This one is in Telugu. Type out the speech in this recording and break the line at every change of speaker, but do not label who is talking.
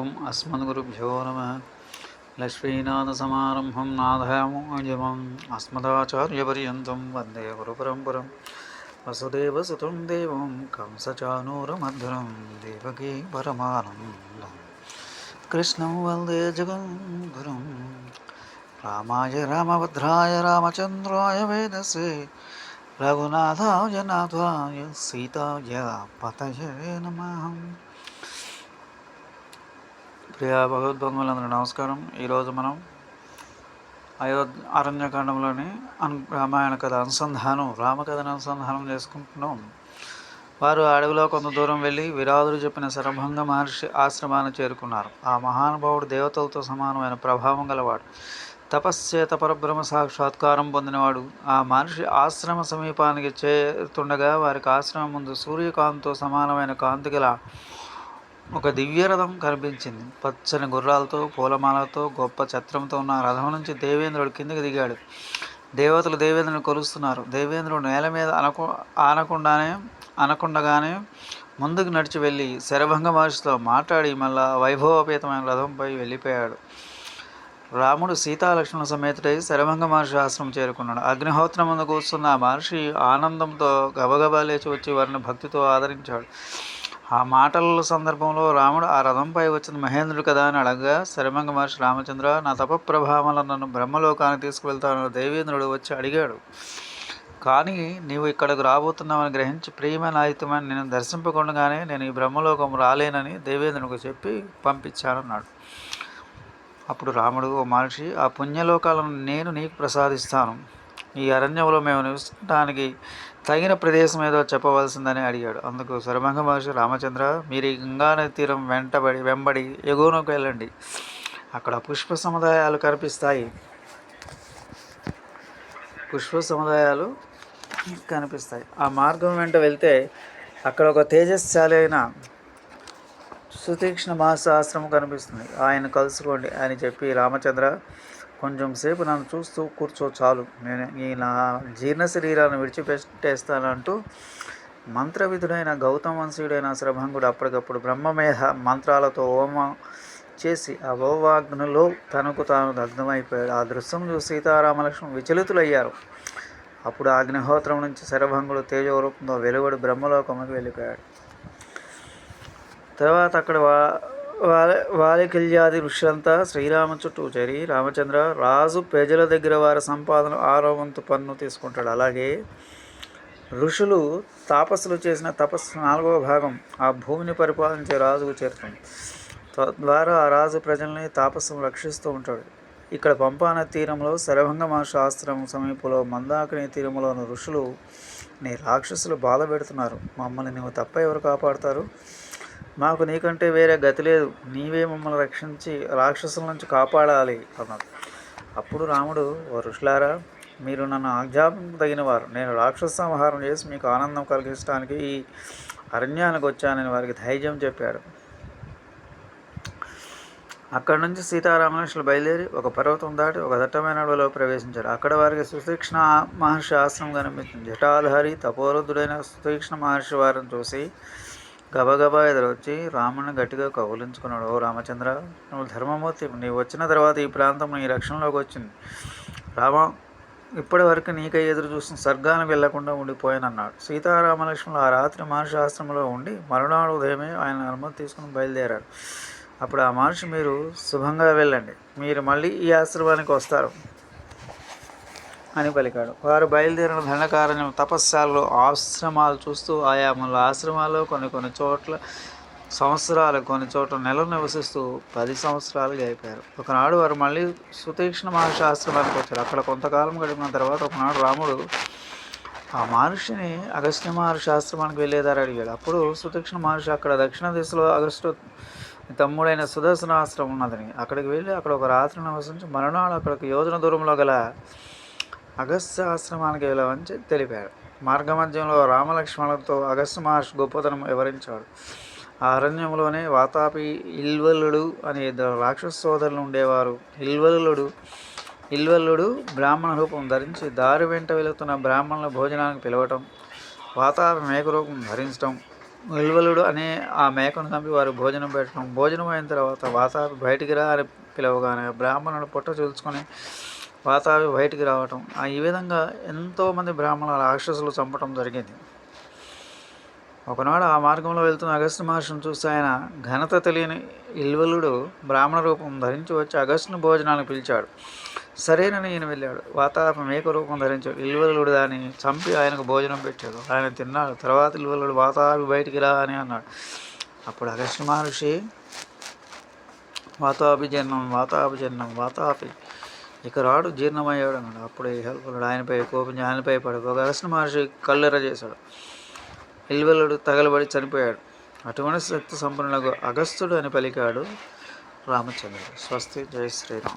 ఓం అస్మద్గురుభ్యో నమ. లక్ష్మీనాథసమారంభం నాథయామోజమం అస్మదాచార్యపర్యంతం వందే గురుపరంపరం. వసుదేవసుతం దేవం కంసచానూరమధ్వరం దేవకీ పరమానందం. కృష్ణం వందే జగద్గురుం. రామాయ రామభద్రాయ రామచంద్రాయ వేదసే. రఘునాథాయ నాథాయ సీతాయ పతయే నమః. ప్రియ భగవద్బంధువులందరూ నమస్కారం. ఈరోజు మనం అయోధ్య అరణ్యకాండంలోని అను రామాయణ కథ అనుసంధానం రామకథను అనుసంధానం చేసుకుంటున్నాం. వారు అడవిలో కొంత దూరం వెళ్ళి విరాదుడు చెప్పిన శరభంగ మహర్షి ఆశ్రమాన్ని చేరుకున్నారు. ఆ మహానుభావుడు దేవతలతో సమానమైన ప్రభావం గలవాడు. తపశ్చేత పరబ్రహ్మ సాక్షాత్కారం పొందినవాడు. ఆ మహర్షి ఆశ్రమ సమీపానికి చేరుతుండగా వారికి ఆశ్రమం ముందు సూర్యకాంతితో సమానమైన కాంతి గల ఒక దివ్యరథం కనిపించింది. పచ్చని గుర్రాలతో పూలమాలతో గొప్ప ఛత్రంతో ఉన్న ఆ రథం నుంచి దేవేంద్రుడు కిందకి దిగాడు. దేవతలు దేవేంద్రుని కొలుస్తున్నారు. దేవేంద్రుడు నేల మీద అనకు ఆనకుండానే అనకుండగానే ముందుకు నడిచి వెళ్ళి శరభంగ మహర్షితో మాట్లాడి మళ్ళా వైభవపేతమైన రథంపై వెళ్ళిపోయాడు. రాముడు సీతాలక్ష్మణ సమేతుడై శరభంగ మహర్షి ఆశ్రమం చేరుకున్నాడు. అగ్నిహోత్రం ముందు కూర్చున్న ఆ మహర్షి ఆనందంతో గబగబా లేచి వచ్చి వారిని భక్తితో ఆదరించాడు. ఆ మాటల సందర్భంలో రాముడు ఆ రథంపై వచ్చిన మహేంద్రుడు కదా అని అడగగా శరమంగ మహర్షి రామచంద్ర నా తప ప్రభావంలో నన్ను బ్రహ్మలోకానికి తీసుకువెళ్తాను దేవేంద్రుడు వచ్చి అడిగాడు. కానీ నీవు ఇక్కడకు రాబోతున్నావని గ్రహించి ప్రియమైన ఆయుతమని నేను దర్శింపకుండగానే నేను ఈ బ్రహ్మలోకం రాలేనని దేవేంద్రునికి చెప్పి పంపించానన్నాడు. అప్పుడు రాముడు ఓ మహర్షి ఆ పుణ్యలోకాలను నేను నీకు ప్రసాదిస్తాను. ఈ అరణ్యంలో మేము నివసించడానికి తగిన ప్రదేశం ఏదో చెప్పవలసిందని అడిగాడు. అందుకు సర్వంగ మహర్షి రామచంద్ర మీరు ఈ గంగానది తీరం వెంటబడి వెంబడి ఎగువనకు వెళ్ళండి. అక్కడ పుష్ప సముదాయాలు కనిపిస్తాయి. పుష్ప సముదాయాలు కనిపిస్తాయి. ఆ మార్గం వెంట వెళ్తే అక్కడ ఒక తేజస్శాలి అయిన సుతీక్ష్ణ మహాశాస్త్రం కనిపిస్తుంది. ఆయన కలుసుకోండి అని చెప్పి రామచంద్ర కొంచెం సేపు నన్ను చూస్తూ కూర్చో చాలు. నేను ఈ నా జీర్ణ శరీరాన్ని విడిచిపెట్టేస్తానంటూ మంత్రవిధుడైన గౌతమ వంశీయుడైన శ్రభంగుడు అప్పటికప్పుడు బ్రహ్మమేధ మంత్రాలతో హోమం చేసి ఆ భోవాగ్నిలో తనకు తాను దగ్ధమైపోయాడు. ఆ దృశ్యం చూసి సీతారామలక్ష్మణ్ విచలితులయ్యారు. అప్పుడు అగ్నిహోత్రం నుంచి శరభంగుడు తేజరూపంతో వెలువడి బ్రహ్మలోకముకి వెళ్ళిపోయాడు. తర్వాత అక్కడ వా వాలి వాలికిల్యాది ఋషులంతా శ్రీరామ చుట్టూ చేరి రామచంద్ర రాజు ప్రజల దగ్గర వారి సంపాదన ఆరో వంతు పన్ను తీసుకుంటాడు. అలాగే ఋషులు తాపస్సులు చేసిన తపస్సు నాలుగవ భాగం ఆ భూమిని పరిపాలించే రాజుకు చేరుతుంది తద్వారా ఆ రాజు ప్రజల్ని తాపస్సును రక్షిస్తూ ఉంటాడు. ఇక్కడ పంపాన తీరంలో శరభంగ శాస్త్రం సమీపంలో మందాకిని తీరంలోని ఋషులు నీ రాక్షసులు బాధ పెడుతున్నారు. మమ్మల్ని నువ్వు తప్ప ఎవరు కాపాడుతారు? మాకు నీకంటే వేరే గతి లేదు. నీవే మమ్మల్ని రక్షించి రాక్షసుల నుంచి కాపాడాలి అన్నాడు. అప్పుడు రాముడు ఓ ఋషులారా మీరు నన్ను ఆజ్ఞాపించదగిన వారు నేను రాక్షస సంహారం చేసి మీకు ఆనందం కలిగించడానికి ఈ అరణ్యానికి వచ్చానని వారికి ధైర్యం చెప్పాడు. అక్కడి నుంచి సీతారామలక్ష్మణులు బయలుదేరి ఒక పర్వతం దాటి ఒక దట్టమైన అడవిలో ప్రవేశించారు. అక్కడ వారికి సుతీక్ష్ణ మహర్షి ఆశ్రమం కనిపించింది. జటాధారి తపోరుద్ధుడైన సుతీక్ష్ణ మహర్షి వారిని చూసి గబగబా ఎదురొచ్చి రాముని గట్టిగా కౌలించుకున్నాడు ఓ రామచంద్ర నువ్వు ధర్మమూర్తి నీవు వచ్చిన తర్వాత ఈ ప్రాంతం నీ రక్షణలోకి వచ్చింది. రామ ఇప్పటి వరకు నీకై ఎదురు చూసిన స్వర్గానికి వెళ్ళకుండా ఉండిపోయానన్నాడు. సీతారామలక్ష్మణులు ఆ రాత్రి మహర్షి ఆశ్రమంలో ఉండి మరునాడు ఉదయమే ఆయన అనుమతి తీసుకుని బయలుదేరాడు అప్పుడు ఆ మహర్షి మీరు శుభంగా వెళ్ళండి. మీరు మళ్ళీ ఈ ఆశ్రమానికి వస్తారు. అని పలికాడు. వారు బయలుదేరిన దండకారణ్యం తపస్సాలలో ఆశ్రమాలు చూస్తూ ఆయా మన ఆశ్రమాల్లో కొన్ని కొన్ని చోట్ల సంవత్సరాలు కొన్ని చోట్ల నెలలు నివసిస్తూ పది సంవత్సరాలు గడిపారు. ఒకనాడు వారు మళ్ళీ సుతీక్ష్ణ మహర్షి ఆశ్రమానికి వచ్చారు. అక్కడ కొంతకాలం గడిపిన తర్వాత ఒకనాడు రాముడు ఆ మహర్షిని అగస్త్య మహర్షి ఆశ్రమానికి వెళ్ళేదారు అడిగాడు. అప్పుడు సుతీక్ష్ణ మహర్షి అక్కడ దక్షిణ దిశలో అగస్టు తమ్ముడైన సుదర్శన ఆశ్రమం ఉన్నదని. అక్కడికి వెళ్ళి అక్కడ ఒక రాత్రి నివసించి మరునాడు అక్కడికి యోజన దూరంలో గల అగస్త్య ఆశ్రమానికి వెళ్ళవని తెలిపారు. మార్గమధ్యంలో రామలక్ష్మణులతో అగస్త్య మహర్షి గొప్పతనం వివరించాడు. ఆ అరణ్యంలోనే వాతాపి ఇల్వలుడు అనే ఇద్దరు రాక్షస సోదరులు ఉండేవారు. ఇల్వలుడు ఇల్వల్లుడు బ్రాహ్మణ రూపం ధరించి దారి వెంట వెళుతున్న బ్రాహ్మణుల భోజనానికి పిలవటం వాతాపి మేక రూపం ధరించడం ఇల్వలుడు అనే ఆ మేకను చంపి వారు భోజనం పెట్టడం భోజనం అయిన తర్వాత వాతాపి బయటికి రా అని పిలవగానే బ్రాహ్మణుడు పుట్ట చూసుకొని బయటికి రావటం. ఆ ఈ విధంగా ఎంతోమంది బ్రాహ్మణ రాక్షసులు చంపటం జరిగింది. ఒకనాడు ఆ మార్గంలో వెళ్తున్న అగస్త్య మహర్షిని చూస్తే ఆయన ఘనత తెలియని ఇల్వలుడు బ్రాహ్మణ రూపం ధరించి వచ్చి అగస్త్యను భోజనానికి పిలిచాడు. సరేనని ఈయన వెళ్ళాడు. వాతాపి మేక రూపం ధరించాడు. ఇల్వలుడు దాన్ని చంపి ఆయనకు భోజనం పెట్టాడు. ఆయన తిన్నాడు. తర్వాత ఇల్వలుడు వాతాపి బయటికి రా అని అన్నాడు. అప్పుడు అగస్త్య మహర్షి వాతాభిజన్నం వాతాభిజన్నం వాతాపి ఇక రాడు జీర్ణమయ్యాడు అన్నాడు. అప్పుడు హెల్ప్ ఆయనపై కోపించి ఆయనపై పడిపోగా అగస్త్య మహర్షి కళ్ళెర చేశాడు. ఇల్వెల్లుడు తగలబడి చనిపోయాడు. అటువంటి శక్తి సంపన్నులకు అగస్త్యుడు అని పలికాడు రామచంద్రుడు. స్వస్తి. జయ శ్రీరామ్.